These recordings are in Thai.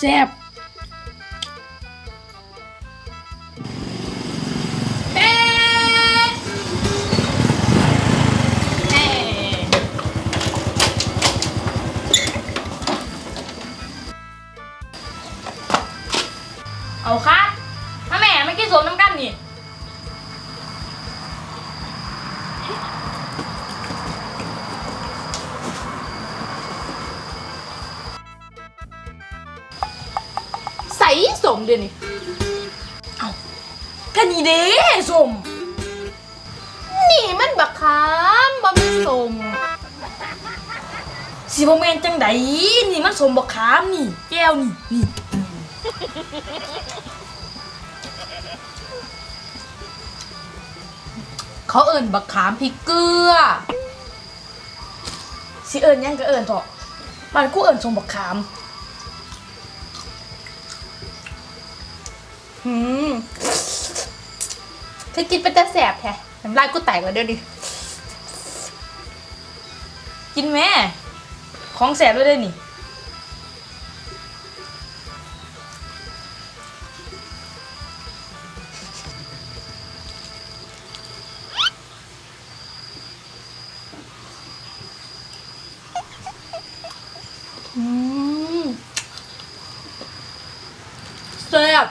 ซ่บเอ๊ะเอ๊ะเอาค่ะถ้าแม่ไม่กินสมน้ำกันนี่ ส่สมเดี๋ยวนี้เอาก็นี่เด้สม นี่มันบักขามบ่มีสมสิบ่แม่นจังไดนี่มันสมบักขามนี่แก้วนี่นี่ เขาเอิ้นบักขามพริกเกลือ สิเอิ้นหยังก็เอิ้นเถอะบ้านกูเอิ้นสมบักขาม หืมคือกินเป็นแต่แสบแท้น้ำลายกูแตกแล้วเดี๋ยวดิ กินแม่ ของแสบด้วยด้นี่ อืมแซ่บ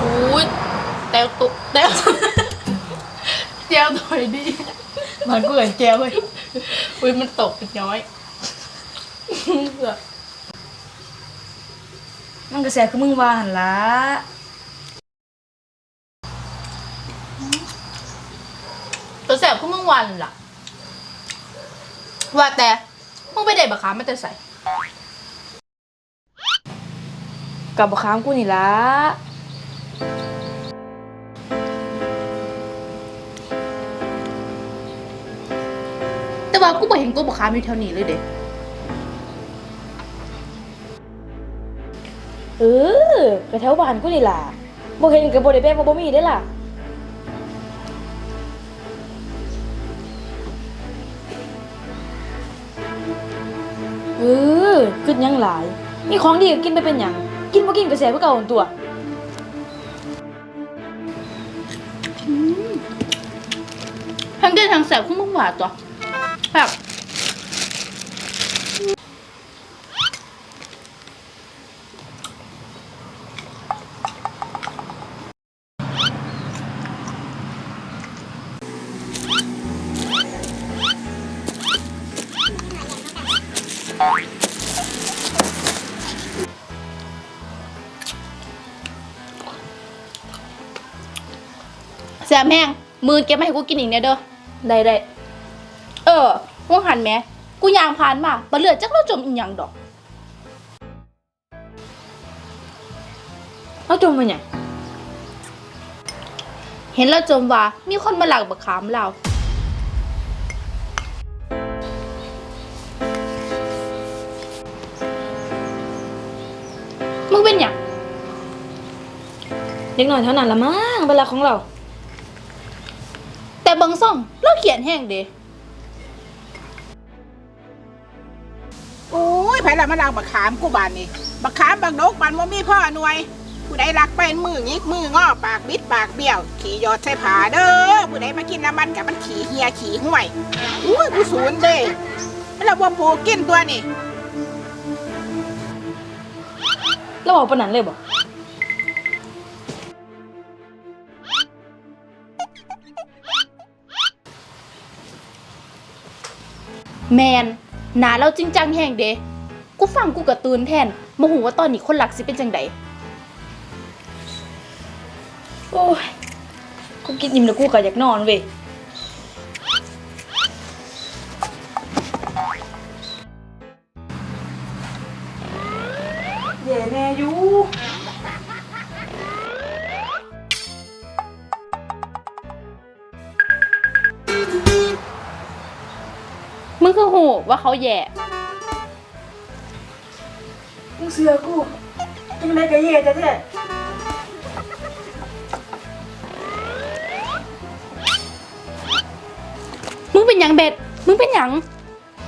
อุ้ยแต้วตุแต้ว แจวถอยดีมันก็เหมือนแจวเลยอุ้ยมันตกเป็นย้อยเกือบมันกระแสคือมึงว่าหันละตัวแสบคือมึงวันล่ะ ว่าแต่มึงไปได้บักขามมาแต่ใส่กับบักขามกูนี่ละ ว่ากูบ่เห็นกูบอกค้ามอยู่แถวนี้เลยเด็เออกระแถวบ้านกูนี่ล่ะบ่เห็นกับบ่ได้แปลว่าบ่มีได้ล่ะ เออกินหยังหลาย มีของดีก็กินไปเป็นหยัง กินบ่กินก็แสบคือเก่าหั่นตัว ทั้งเด่นทั้งแสบขึ้นมึงหวาตัว แบบแสบแห้งมือเก็บมาให้กูกินอีกเนี่ยเด้อได้ได้ ออว่างหันแหมกูยางพานมาบ่เหลือจักเราจมอีหยังดอกเอาจมมาหยังเห็นเราจมว่ามีคนมาหลักบักขามเรามึงเป็นหยังเด็กน้อยเท่านั้นละมั้งเวลาของเรา แต่เบิงซ่องเราเขียนแห้งเด้ ไผละมาลังบักขามกูบานนี่บักขามบักนกบานบ่มีพ่อหน่วย ผู้ใดรักเป็นมือยิกมืองอปากบิดปากเบี้ยว ขี่ยอดใส่ผาเด้อผู้ใดมากินน้ำมันกับมันขี่เหียขี่ห้วยอุ้ยกูสูนเด้แล้วบ่ปูกินตัวนี่เราบอกปนนั้นเลยบ่แมนหนาเราจริงจังแห้งเด กูฟังกูกระตือนแทนโมโหว่าตอนนี้คนหลักสิเป็นจังใดโอ้ย กูกินอิ่มแล้วกูก็อยากนอนเว้ยเย่แน่อยู่มึงคือหูว่าเขาแย่ มึงเสือกูจังไดก็เย่แท้มึงเป็นหยังเบ็ด มึงเป็นหยัง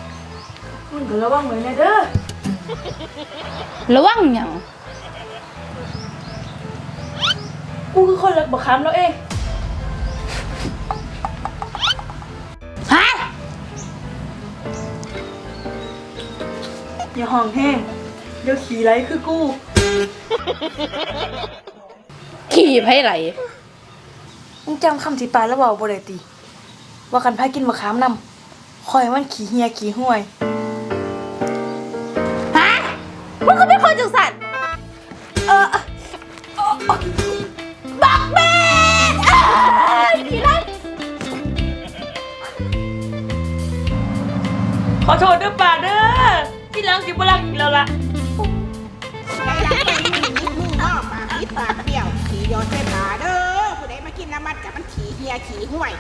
ๆกูมึงก็ระวังไว้นะเด้อระวังหยังกูคือคนรักบักขามแล้วเองฮะอย่าห้องแห้ง เดี๋ยวขี่ไรคือกู ขี่ไผไหลมึงจำคำสิปลายแล้วเปล่าบ่ได้ติ ว่ากันพายกินบักขามนำคอยมันขี่เฮียขี่ห้วย ฮะมึงก็เป็นคนจังสันเออบักแม่เอ้ยดีนะขอโทษเด้อป่าเด้อที่หลังสิบ่รักอีกแล้วล่ะ ผู้ใดรักไปมือยิกมืองอปากบิดปากเบี้ยวขี่ยอดใส่ผาเด้อผู้ใดมากินน้ำมันกับมันขี่เฮียขี่ห้วย